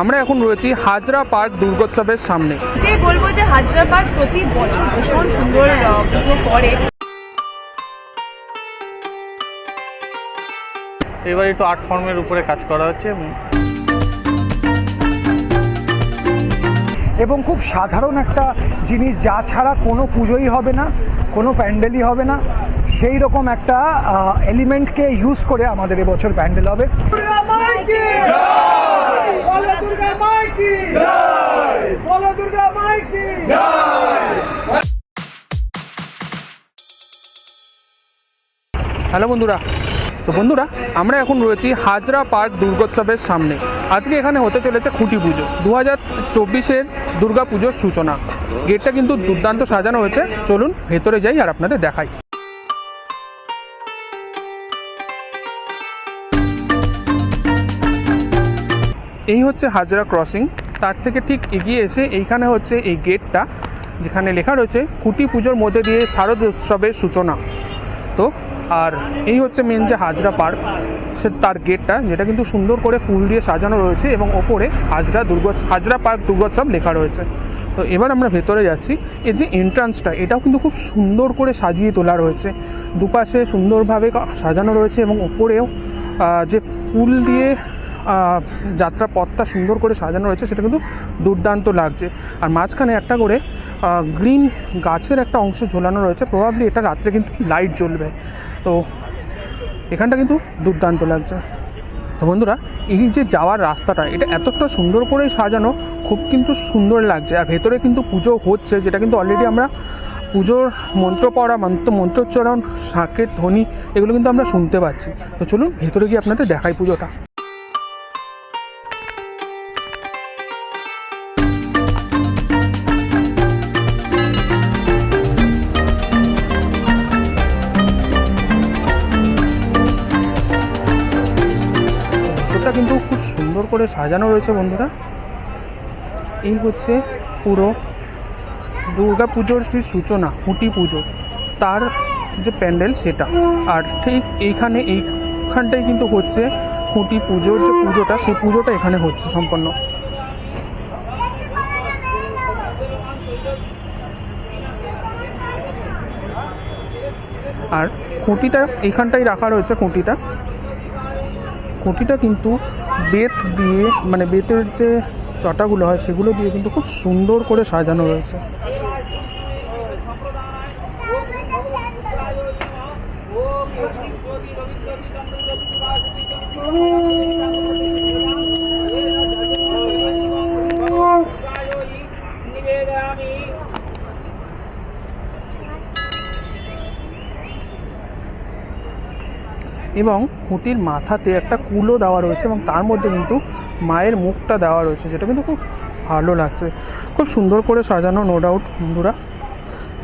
আমরা এখন রয়েছি হাজরা পার্ক দুর্গোৎসবের সামনে। যে বলব যে হাজরা পার্ক প্রতি বছর ভীষণ সুন্দর পুজো করে এবার একটু আর্ট ফর্মের উপরে কাজ করা হচ্ছে এবং খুব সাধারণ একটা জিনিস যা ছাড়া কোনো পুজোই হবে না কোনো প্যান্ডেলই হবে না। সেই রকম একটা এলিমেন্টকে ইউজ করে আমাদের এবছর প্যান্ডেল হবে। হ্যালো বন্ধুরা তো বন্ধুরা আমরা এখন রয়েছি হাজরা পার্ক দুর্গোৎসবের সামনে। আজকে এখানে হতে চলেছে খুঁটি পুজো। দু হাজার চব্বিশের দুর্গা পুজোর সূচনা। গেটটা কিন্তু দুর্দান্ত সাজানো হয়েছে। চলুন ভেতরে যাই আর আপনাদের দেখাই। এই হচ্ছে হাজরা ক্রসিং। তার থেকে ঠিক এগিয়ে এসে এইখানে হচ্ছে এই গেটটা, যেখানে লেখা রয়েছে, খুঁটি পুজোর মধ্যে দিয়ে শারদ উৎসবের সূচনা। তো, আর এই হচ্ছে মেন যে হাজরা পার্ক, সে তার গেটটা, যেটা কিন্তু সুন্দর করে ফুল দিয়ে সাজানো রয়েছে এবং ওপরে হাজরা দুর্গ হাজরা পার্ক দুর্গোৎসব লেখা রয়েছে। তো এবার আমরা ভেতরে যাচ্ছি। এই যে এন্ট্রান্সটা এটাও কিন্তু খুব সুন্দর করে সাজিয়ে তোলা রয়েছে। দুপাশে সুন্দরভাবে সাজানো রয়েছে এবং ওপরেও যে ফুল দিয়ে যাত্রা পথটা সুন্দর করে সাজানো রয়েছে, সেটা কিন্তু দুর্দান্ত লাগছে। আর মাঝখানে একটা করে গ্রিন গাছের একটা অংশ ঝোলানো রয়েছে প্রবাবলি এটা রাত্রে কিন্তু লাইট জ্বলবে। তো এখানটা কিন্তু দুর্দান্ত লাগছে। তো বন্ধুরা, এই যে যাওয়ার রাস্তাটা, এটা এতটা সুন্দর করে সাজানো, খুব কিন্তু সুন্দর লাগছে। আর ভেতরে কিন্তু পুজো হচ্ছে, যেটা কিন্তু অলরেডি আমরা পুজোর মন্ত্র পড়া, মন্ত্র, মন্ত্রোচ্চারণ শাঁখের ধ্বনি, এগুলো কিন্তু আমরা শুনতে পাচ্ছি। তো চলুন, ভেতরে গিয়ে আপনাদের দেখাই পুজোটা। করে সাজানো রয়েছে বন্ধুরা। এই হচ্ছে পুরো দুর্গা পুজোর যে সূচনা, খুঁটি পুজো, তার যে প্যান্ডেল সেটা। আর ঠিক এইখানে এইখানটাই কিন্তু হচ্ছে খুঁটি পুজোর যে পুজোটা, সেই পুজোটা এখানে হচ্ছে সম্পন্ন। আর খুঁটিটা এইখানটাই রাখা রয়েছে, খুঁটিটা। খুঁটিটা কিন্তু বেত দিয়ে মানে বেতের যে চটাগুলো হয়, সেগুলো দিয়ে কিন্তু খুব সুন্দর করে সাজানো রয়েছে। এবং খুঁটির মাথাতে একটা কুলো দেওয়া রয়েছে এবং তার মধ্যে কিন্তু মায়ের মুখটা দেওয়া রয়েছে, যেটা কিন্তু খুব ভালো লাগছে। খুব সুন্দর করে সাজানো নো ডাউট বন্ধুরা।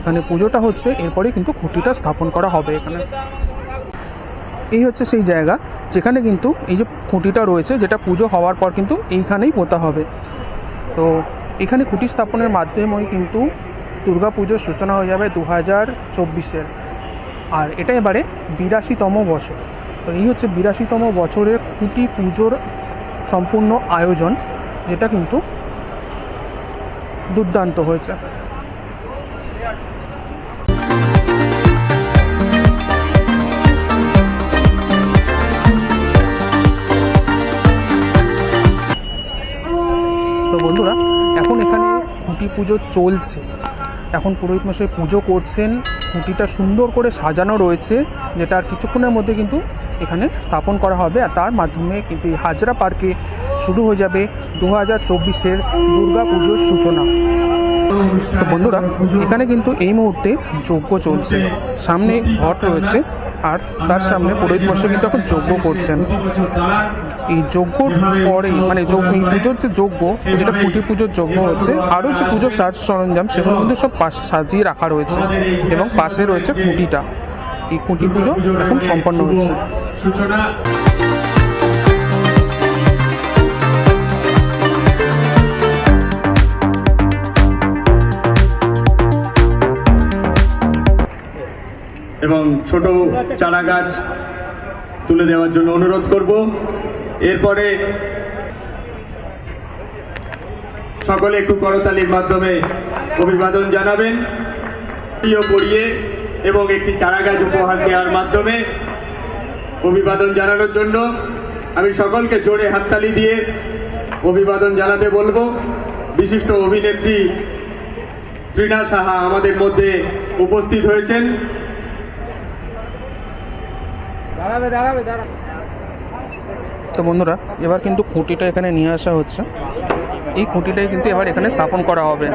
এখানে পুজোটা হচ্ছে, এরপরেই কিন্তু খুঁটিটা স্থাপন করা হবে এখানে। এই হচ্ছে সেই জায়গা, যেখানে কিন্তু এই যে খুঁটিটা রয়েছে, যেটা পুজো হওয়ার পর কিন্তু এইখানেই পোতা হবে। তো এখানে খুঁটি স্থাপনের মাধ্যমেই কিন্তু দুর্গা পুজোর সূচনা হয়ে যাবে দু হাজার চব্বিশের। আর এটা এবারে বিরাশিতম বছর। তো এই হচ্ছে বিরাশিতম বছরের খুঁটি পুজোর সম্পূর্ণ আয়োজন, যেটা কিন্তু দুর্দান্ত হয়েছে। তো বন্ধুরা, এখন এখানে খুঁটি পুজো চলছে। এখন পুরোহিত মশাই পুজো করছেন। খুঁটিটা সুন্দর করে সাজানো রয়েছে, যেটা কিছুক্ষণের মধ্যে কিন্তু এখানে স্থাপন করা হবে। আর তার মাধ্যমে কিন্তু এই হাজরা পার্কে শুরু হয়ে যাবে দু হাজার চব্বিশের দুর্গা পুজোর সূচনা। বন্ধুরা, এখানে কিন্তু এই মুহূর্তে যজ্ঞ চলছে। সামনে ঘট রয়েছে। আর তার সামনে পুরোহিত মশাই কিন্তু এখন যজ্ঞ করছেন। এই যজ্ঞ পরে মানে এই পুজোর যে যজ্ঞ, যেটা কুটি পুজোর যজ্ঞ হচ্ছে, আরও যে পুজোর সাজ সরঞ্জাম, সেগুলো কিন্তু সব সাজিয়ে রাখা রয়েছে এবং পাশে রয়েছে কুটিটা এই কুটি পুজো এখন সম্পন্ন হচ্ছে। সূচনা এবং ছোট চারা গাছ তুলে দেওয়ার জন্য অনুরোধ করব। এরপরে সকলে একটু করতালির মাধ্যমে অভিবাদন জানাবেন। পড়িয়ে এবং একটি চারা গাছ উপহার দেওয়ার মাধ্যমে অভিবাদন জানানোর জন্য আমি সকলকে জোরে হাততালি দিয়ে অভিবাদন জানাতে বলব। বিশিষ্ট অভিনেত্রী তৃণা সাহা আমাদের মধ্যে উপস্থিত হয়েছেন। তো বন্ধুরা এবার কিন্তু খুঁটিটা এখানে নিয়ে আসা হচ্ছে। এই খুঁটিটাই কিন্তু এবার এখানে স্থাপন করা হবে।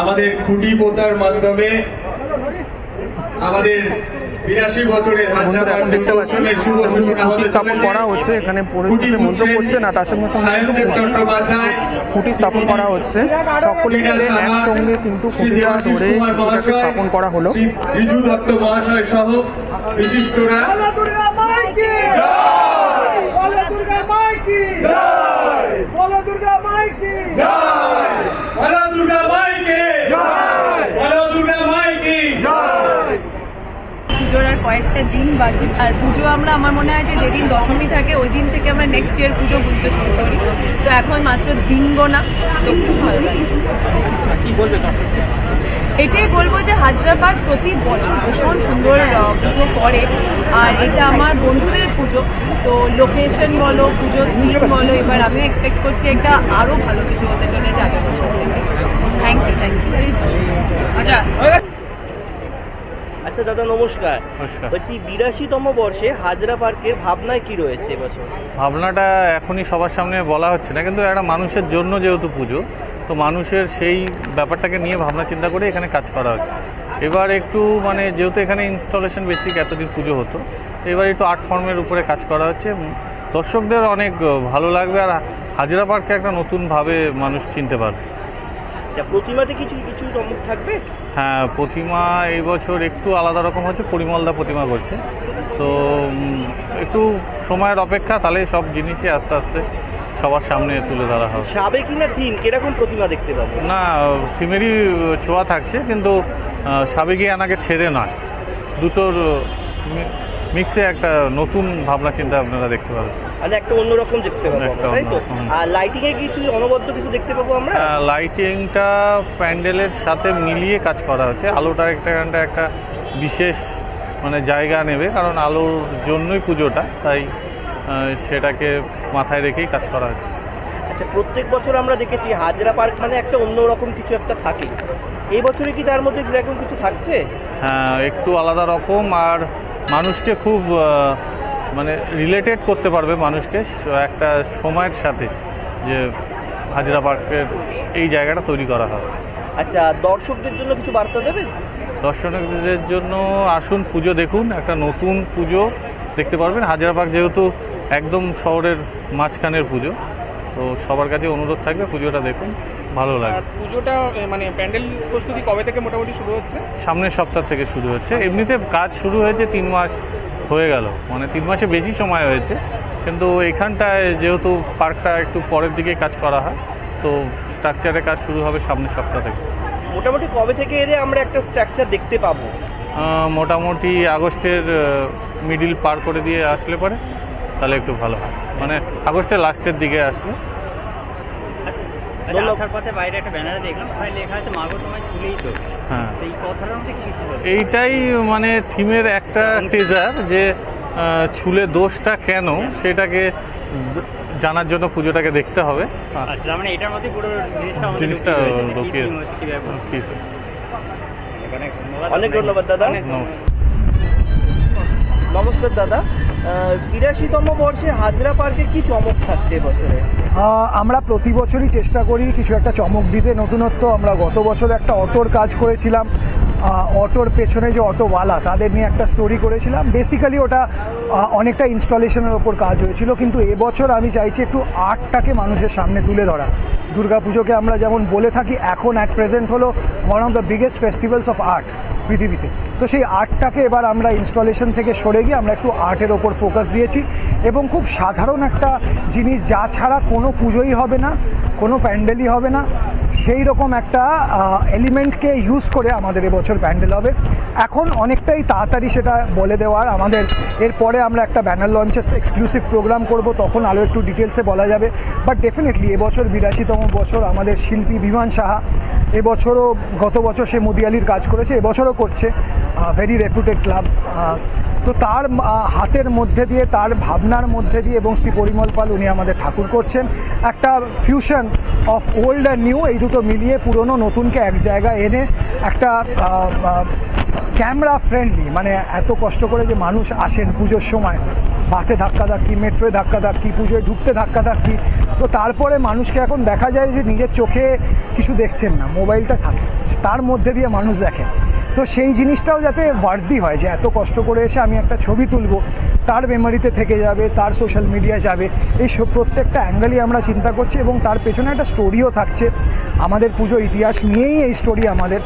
আমাদের খুঁটি পোতার মাধ্যমে আমাদের বিরাশি বছরের উৎসবের শুভ সূচনা স্থাপন করা হচ্ছে এখানে পরিবেশে মন্ত্র পড়ছে না তার সঙ্গে সঙ্গে চট্টোপাধ্যায়। খুঁটি স্থাপন করা হচ্ছে। সকলে মিলে একসঙ্গে কিন্তু খুঁটিটা ধরে মহাশয়, স্থাপন করা হলো। শ্রী রিজু দত্ত মহাশয় সহ বিশিষ্টরা। দুর্গা দুর্গা মাইকি বলো দুর্গা মাইকি জয় বলো দুর্গা মাইকে বলো দুর্গা মাইকে পুজোর আর কয়েকটা দিন বাকি। আর পুজো আমরা আমার মনে হয় যে যেদিন দশমী থাকে ওই দিন থেকে আমরা নেক্সট ইয়ার পুজো বুঝতে শুরু করি। তো এখন মাত্র দিন গোনা তো খুব ভালো লাগে। এটাই বলব যে হাজরাবাদ প্রতি বছর ভীষণ সুন্দর পুজো করে আর এটা আমার বন্ধুদের পুজো। তো লোকেশন বলো পুজোর থিম বলো এবার আমিও এক্সপেক্ট করছি একটা আরও ভালো কিছু হতে চলেছে। দাদা নমস্কার। নমস্কার। বলছি বিরাশিতম বর্ষে হাজরা পার্কের ভাবনায় কি রয়েছে এবছর ভাবনাটা এখনই সবার সামনে বলা হচ্ছে না কিন্তু একটা মানুষের জন্য যেহেতু পুজো তো মানুষের সেই ব্যাপারটাকে নিয়ে ভাবনা চিন্তা করে এখানে কাজ করা হচ্ছে। এবার একটু মানে যেহেতু এখানে ইনস্টলেশন বেসিক এতদিন পুজো হতো এবার একটু আর্ট ফর্মের উপরে কাজ করা হচ্ছে। দর্শকদের অনেক ভালো লাগবে আর হাজিরা পার্ককে একটা নতুনভাবে মানুষ চিনতে পারবে। আচ্ছা প্রতিমাতে কিছু কিছু চমক থাকবে? হ্যাঁ প্রতিমা এই বছর একটু আলাদা রকম হচ্ছে পরিমলদা প্রতিমা করছে। তো একটু সময়ের অপেক্ষা তাহলে সব জিনিসই আস্তে আস্তে সবার সামনে তুলে ধরা হবে। সাবে কিনা থিম কীরকম প্রতিমা দেখতে পাবো? না থিমেরই ছোঁয়া থাকছে কিন্তু সাবেকি আনাকে ছেড়ে নয়। দুটোর মিক্সে একটা নতুন ভাবনা চিন্তা আপনারা দেখতে পাবেন। মানে একটা অন্যরকম দেখতে পাবো একটা তাই তো? অন্যরকম। আর লাইটিং এ কিছু অনবদ্য কিছু দেখতে পাবো আমরা? লাইটিংটা প্যান্ডেলের সাথে মিলিয়ে কাজ করা হচ্ছে। আলোটা একটা একটা একটা বিশেষ মানে জায়গা নেবে কারণ আলোর জন্যই পুজোটা তাই আহ, সেটাকে মাথায় রেখেই কাজ করা হচ্ছে। আচ্ছা প্রত্যেক বছর আমরা দেখেছি হাজরা পার্ক মানে একটা অন্যরকম কিছু একটা থাকে। এই বছরে কি তার মধ্যে এরকম কিছু থাকছে? হ্যাঁ একটু আলাদা রকম আর মানুষকে খুব মানে রিলেটেড করতে পারবে মানুষকে একটা সময়ের সাথে যে হাজরা পার্কের এই জায়গাটা তৈরি করা হবে আচ্ছা দর্শকদের জন্য কিছু বার্তা দেবেন? দর্শকদের জন্য আসুন পুজো দেখুন একটা নতুন পুজো দেখতে পারবেন। হাজারা পার্ক যেহেতু একদম শহরের মাঝখানের পুজো তো সবার কাছে অনুরোধ থাকবে পুজোটা দেখুন। ভালো লাগবে পুজোটা মানে প্যান্ডেল প্রস্তুতি কবে থেকে মোটামুটি শুরু হচ্ছে? সামনের সপ্তাহ থেকে শুরু হচ্ছে। এমনিতে কাজ শুরু হয়েছে তিন মাস হয়ে গেল। মানে তিন মাসে বেশি সময় হয়েছে। কিন্তু এখানটায় যেহেতু পার্কটা একটু পরের দিকে কাজ করা হয় তো স্ট্রাকচারের কাজ শুরু হবে সামনের সপ্তাহ থেকে। মোটামুটি কবে থেকে এলে আমরা একটা স্ট্রাকচার দেখতে পাবো? মোটামুটি আগস্টের মিডিল পার করে দিয়ে আসলে পরে তাহলে একটু ভালো হয়। মানে আগস্টের লাস্টের দিকে আসলে। আসার পথে বাইরে একটা ব্যানারে দেখলাম ওখানে লেখা আছে মাগো তোমায় ছুলেই তো। হ্যাঁ। এই কথাটার মধ্যে কি এইটাই মানে থিমের একটা টেজার যে ছুলে দোষটা কেন সেটাকে জানার জন্য পুজোটাকে দেখতে হবে। আচ্ছা মানে এটার মধ্যে পুরো জিনিসটা লুকিয়ে। অনেক ধন্যবাদ দাদা। নমস্কার। দাদা। বিরাশিতম বর্ষে হাজরা পার্কে কি চমক থাকছে এবছরে আহ, আমরা প্রতি বছরই চেষ্টা করি কিছু একটা চমক দিতে। নতুনত্ব আমরা গত বছর একটা অটোর কাজ করেছিলাম। অটোর পেছনে যে অটোওয়ালা তাদের নিয়ে একটা স্টোরি করেছিলাম। বেসিক্যালি ওটা অনেকটা ইনস্টলেশনের ওপর কাজ হয়েছিল। কিন্তু এবছর আমি চাইছি একটু আর্টটাকে মানুষের সামনে তুলে ধরা। দুর্গাপুজোকে আমরা যেমন বলে থাকি এখন অ্যাট প্রেজেন্ট হলো one of the biggest festivals of art পৃথিবীতে। তো সেই আর্টটাকে এবার আমরা ইনস্টলেশন থেকে সরে গিয়ে আমরা একটু আর্টের ওপর ফোকাস দিয়েছি। এবং খুব সাধারণ একটা জিনিস, যা ছাড়া কোনো পুজোই হবে না, কোনো প্যান্ডেলই হবে না। সেই রকম একটা এলিমেন্টকে ইউজ করে আমাদের এবছর প্যান্ডেল হবে। এখন অনেকটাই তাড়াতাড়ি সেটা বলে দেওয়ার আমাদের। এরপরে আমরা একটা ব্যানার লঞ্চের এক্সক্লুসিভ প্রোগ্রাম করব, তখন আরও একটু ডিটেলসে বলা যাবে। বাট ডেফিনেটলি এবছর বিরাশিতম বছর আমাদের শিল্পী বিমান সাহা, এবছরও গত বছর সে মুদিয়ালির কাজ করেছে, এবছরও করছে। ভেরি রেপুটেড ক্লাব তো তার হাতের মধ্যে দিয়ে, তার ভাবনার মধ্যে দিয়ে এবং শ্রী পরিমল পাল উনি আমাদের ঠাকুর করছেন। একটা fusion of old and new এই দুটো মিলিয়ে পুরনো নতুনকে এক জায়গায় এনে একটা ক্যামেরা ফ্রেন্ডলি মানে এত কষ্ট করে যে মানুষ আসেন পুজোর সময়। বাসে ধাক্কাধাক্কি মেট্রোয় ধাক্কাধাক্কি, পুজোয় ঢুকতে ধাক্কাধাক্কি। তো তারপরে মানুষকে এখন দেখা যায় যে নিজের চোখে কিছু দেখছেন না, মোবাইলটা সাথে। তার মধ্যে দিয়ে মানুষ দেখে তো সেই জিনিসটাও যাতে বাড়তি হয় যে এত কষ্ট করে এসে আমি একটা ছবি তুলবো, তার মেমোরিতে থেকে যাবে, তার সোশ্যাল মিডিয়া যাবে এই সব প্রত্যেকটা অ্যাঙ্গেলই আমরা চিন্তা করছি এবং তার পেছনে একটা স্টোরিও থাকছে। আমাদের পুজোর ইতিহাস নিয়েই এই স্টোরি আমাদের।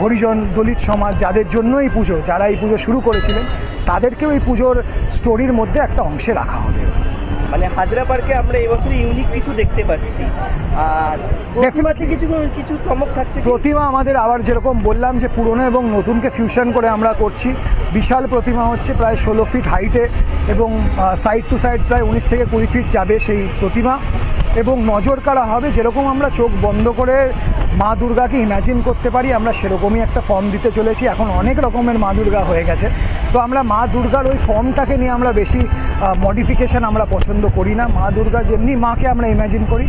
হরিজন, দলিত সমাজ যাদের জন্য এই পুজো, যারা এই পুজো শুরু করেছিলেন, তাদেরকেও এই পুজোর স্টোরির মধ্যে একটা অংশে রাখা হবে। মানে হাজরা পার্কে আমরা এবছর ইউনিক কিছু দেখতে পাচ্ছি। আর প্রতিমাতে কিছু কিছু চমক থাকছে প্রতিমা আমাদের আবার যেরকম বললাম যে পুরনো এবং নতুনকে ফিউশন করে আমরা করছি। বিশাল প্রতিমা হচ্ছে প্রায় ষোলো ফিট হাইটে এবং সাইড টু সাইড প্রায় উনিশ থেকে কুড়ি ফিট যাবে সেই প্রতিমা। এবং নজর কাড়া হবে যেরকম আমরা চোখ বন্ধ করে মা দুর্গাকে ইমাজিন করতে পারি আমরা সেরকমই একটা ফর্ম দিতে চলেছি। এখন অনেক রকমের মা দুর্গা হয়ে গেছে। তো আমরা মা দুর্গার ওই ফর্মটাকে নিয়ে আমরা বেশি মডিফিকেশন আমরা পছন্দ করি না। মা দুর্গা যেমনি মাকে আমরা ইমাজিন করি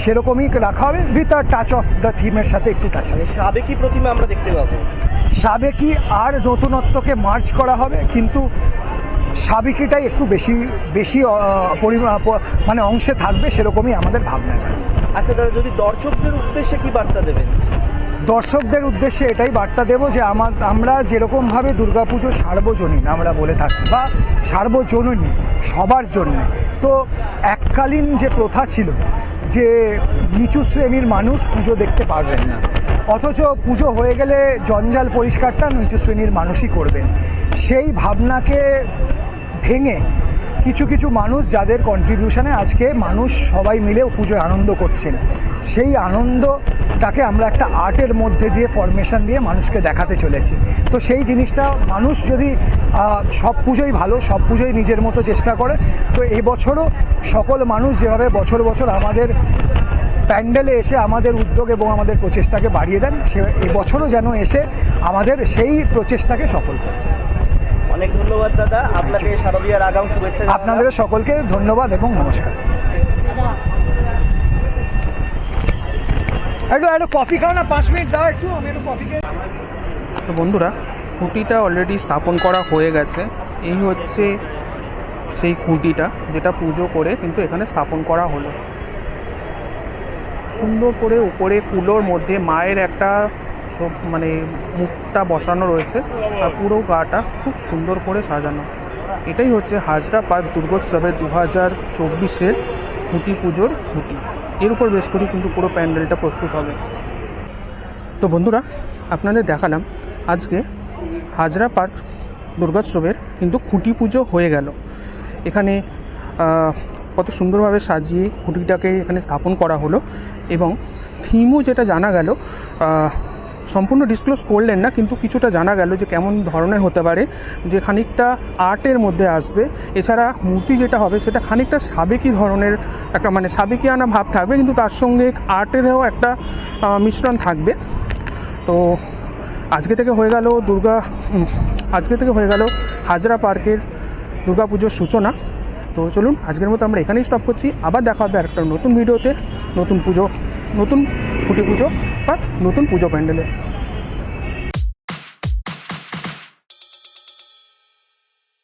সেরকমই রাখা হবে with a touch of the থিমের সাথে একটু টাচ হবে। সাবেকি প্রতিমা আমরা দেখতে পাবো? সাবেকি আর নতুনত্বকে মার্চ করা হবে কিন্তু সাবেকিটাই একটু বেশি বেশি মানে অংশে থাকবে সেরকমই আমাদের ভাবনা। আচ্ছা দাদা যদি দর্শকদের উদ্দেশ্যে কি বার্তা দেবেন? দর্শকদের উদ্দেশ্যে এটাই বার্তা দেবো যে আমার আমরা যেরকমভাবে দুর্গাপুজো সার্বজনীন আমরা বলে থাকি বা সার্বজনীন সবার জন্য। তো এককালীন যে প্রথা ছিল যে নিচু শ্রেণির মানুষ পুজো দেখতে পারবেন না অথচ পুজো হয়ে গেলে জঞ্জাল পরিষ্কারটা নিচু শ্রেণির মানুষই করবেন। সেই ভাবনাকে ভেঙে কিছু কিছু মানুষ যাদের কন্ট্রিবিউশনে আজকে মানুষ সবাই মিলে পুজোয় আনন্দ করছেন, সেই আনন্দটাকে আমরা একটা আর্টের মধ্যে দিয়ে ফরমেশন দিয়ে মানুষকে দেখাতে চলেছি। তো সেই জিনিসটা মানুষ যদি সব পুজোই ভালো, সব পুজোই নিজের মতো চেষ্টা করে, তো এবছরও সকল মানুষ যেভাবে বছর বছর আমাদের প্যান্ডেলে এসে আমাদের উদ্যোগ এবং আমাদের প্রচেষ্টাকে বাড়িয়ে দেন, সে এবছরও যেন এসে আমাদের সেই প্রচেষ্টাকে সফল করে। অনেক ধন্যবাদ দাদা। আপনাকে শারদীয়ার আগাম শুভেচ্ছা আপনাদের সকলকে ধন্যবাদ এবং নমস্কার। একটু একটু কফি খাও না পাঁচ মিনিট দাও একটু আমি একটু কফি খেয়ে তো বন্ধুরা খুঁটিটা অলরেডি স্থাপন করা হয়ে গেছে। এই হচ্ছে সেই খুঁটিটা যেটা পুজো করে কিন্তু এখানে স্থাপন করা হলো। সুন্দর করে উপরে কুলোর মধ্যে মায়ের একটা ছো- মানে মুখটা বসানো রয়েছে আর পুরো গাটা খুব সুন্দর করে সাজানো। এটাই হচ্ছে হাজরা পার্ক দুর্গোৎসবের দু হাজার চব্বিশের খুঁটি পুজোর খুঁটি। এর উপর বেশ করে কিন্তু পুরো প্যান্ডেলটা প্রস্তুত হবে। তো বন্ধুরা, আপনাদের দেখালাম আজকে হাজরা পার্ক দুর্গোৎসবের কিন্তু খুঁটি পুজো হয়ে গেল। এখানে কত সুন্দরভাবে সাজিয়ে খুঁটিটাকে এখানে স্থাপন করা হলো এবং থিমও যেটা জানা গেল সম্পূর্ণ ডিসক্লোজ করলেন না, কিন্তু কিছুটা জানা গেল যে কেমন ধরনের হতে পারে, যে খানিকটা আর্টের মধ্যে আসবে। এছাড়া মূর্তি যেটা হবে, সেটা খানিকটা সাবেকি ধরনের একটা মানে সাবেকিয়ানা ভাব থাকবে, কিন্তু তার সঙ্গে আর্টেরও একটা মিশ্রণ থাকবে। তো আজকে থেকে হয়ে গেল দুর্গা আজকে থেকে হয়ে গেল হাজরা পার্কের দুর্গাপুজোর সূচনা। তো চলুন, আজকের মতো আমরা এখানেই স্টপ করছি। আবার দেখা হবে একটা নতুন ভিডিওতে নতুন পুজো, নতুন খুঁটি পুজো বা নতুন পুজো প্যান্ডেলে।